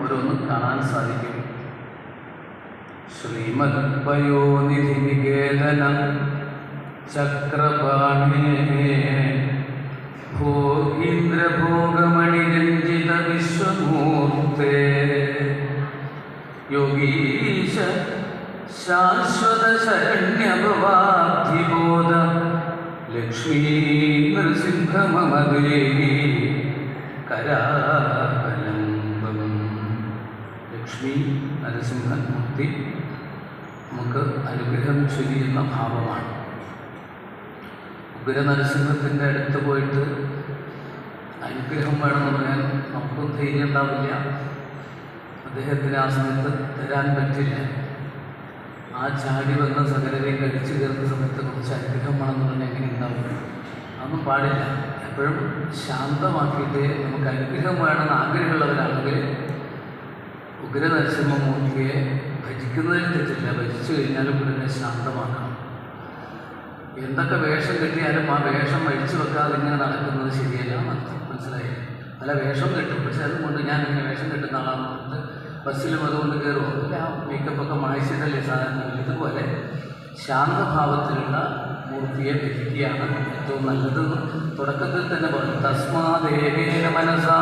ഓരോന്ന് കാണാൻ സാധിക്കും. ശ്രീമദ് പയോനിധി നികേതന ചക്രപാണേ ഭോഗീന്ദ്രഭോഗമണിരഞ്ജിത വിശ്വമൂർത്തേ യോഗീശ ശാശ്വത ശരണ്യഭവാബ്ധിബോധ ലക്ഷ്മീ നൃസിംഹ മമ നരസിംഹൻ മൂർത്തി നമുക്ക് അനുഗ്രഹം ചൊരിയുന്ന ഭാവമാണ്. ഉഗ്ര നരസിംഹത്തിന്റെ അടുത്ത് പോയിട്ട് അനുഗ്രഹം വേണമെന്ന് പറയാൻ നമുക്കും ധൈര്യം ഉണ്ടാവില്ല അദ്ദേഹത്തിന് ആ സമയത്ത് തരാൻ പറ്റില്ല. ആ ചാടി വന്ന സകലരെയും കടിച്ചു കയറുന്ന സമയത്ത് കുറച്ച് അനുഗ്രഹം വേണമെന്ന് പറഞ്ഞാൽ എങ്ങനെ ഉണ്ടാവും? അതൊന്നും പാടില്ല. എപ്പോഴും ശാന്തമാക്കിയിട്ട് നമുക്ക് അനുഗ്രഹം വേണമെന്ന് ആഗ്രഹമുള്ളവരാണെങ്കിൽ ഉഗ്ര നരസിംഹമൂർത്തിയെ ഭജിക്കുന്നതിൽ തെറ്റില്ല. ഭജിച്ചു കഴിഞ്ഞാലും ഉടനെ ശാന്തമാക്കണം. എന്തൊക്കെ വേഷം കെട്ടിയാലും ആ വേഷം അഴിച്ചു വെക്കാതെ ഇങ്ങനെ നടക്കുന്നത് ശരിയല്ല മനസ്സിലായി അല്ല വേഷം കെട്ടും. പക്ഷെ അതുകൊണ്ട് ഞാൻ ഇങ്ങനെ വേഷം കെട്ടുന്ന ആളാണെന്ന് പറഞ്ഞിട്ട് ബസ്സിലും അതുകൊണ്ട് കയറുമോ ഇല്ല മേക്കപ്പൊക്കെ മായ്ച്ചിട്ടല്ലേ സാധാരണ ഇതുപോലെ ശാന്തഭാവത്തിലുള്ള മൂർത്തിയെ ഭജിക്കുകയാണ് ഏറ്റവും നല്ലതെന്ന് തുടക്കത്തിൽ തന്നെ പറഞ്ഞു. തസ്മാദേവേന മനസാ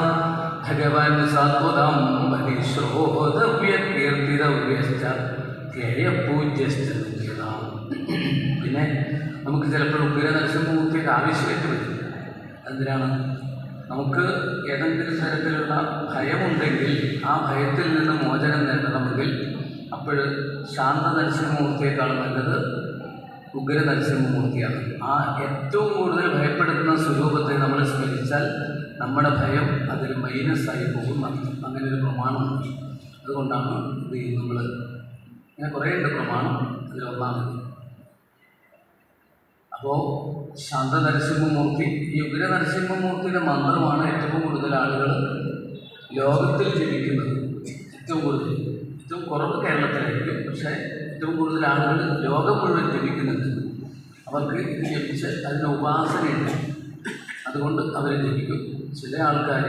ഭഗവാൻ സാത്വതം പരിശ്രോതവ്യ കീർത്തിതവ്യശ്ച ധ്യേയപൂജ്യശ്ച നിത്യതാം പിന്നെ നമുക്ക് ചിലപ്പോൾ ഉഗ്ര നരസിംഹമൂർത്തിയുടെ ആവശ്യമായിട്ട് വരും എന്തിനാണ്? നമുക്ക് ഏതെങ്കിലും തരത്തിലുള്ള ഭയമുണ്ടെങ്കിൽ ആ ഭയത്തിൽ നിന്ന് മോചനം നേടണമെങ്കിൽ അപ്പോൾ ശാന്ത നരസിംഹമൂർത്തിയേക്കാൾ നല്ലത് ഉഗ്ര നരസിംഹമൂർത്തിയാണ് ആ ഏറ്റവും കൂടുതൽ ഭയപ്പെടുത്തുന്ന സ്വരൂപത്തെ നമ്മൾ സ്മരിച്ചാൽ നമ്മുടെ ഭയം അതിൽ മൈനസായി പോകും. അങ്ങനെ ഒരു പ്രമാണമുണ്ട് അതുകൊണ്ടാണ് ഇത് നമ്മൾ ഇങ്ങനെ ഉണ്ട് പ്രമാണം. അതിലൊന്നാണ് അപ്പോൾ ശാന്ത നരസിംഹമൂർത്തി ഈ ഉഗ്ര നരസിംഹമൂർത്തിയുടെ മന്ത്രമാണ് ഏറ്റവും കൂടുതൽ ആളുകൾ ലോകത്തിൽ ജപിക്കുന്നത് ഏറ്റവും കൂടുതൽ. ഏറ്റവും കുറവ് കേരളത്തിലായിരിക്കും. പക്ഷേ ഏറ്റവും കൂടുതൽ ആളുകൾ ലോകം മുഴുവൻ ജപിക്കുന്നുണ്ട് അവർക്ക് ജപിച്ച് അതിന്റെ ഉപാസനയുണ്ട്. അതുകൊണ്ട് അവർ ജപിക്കും. ചില ആൾക്കാർ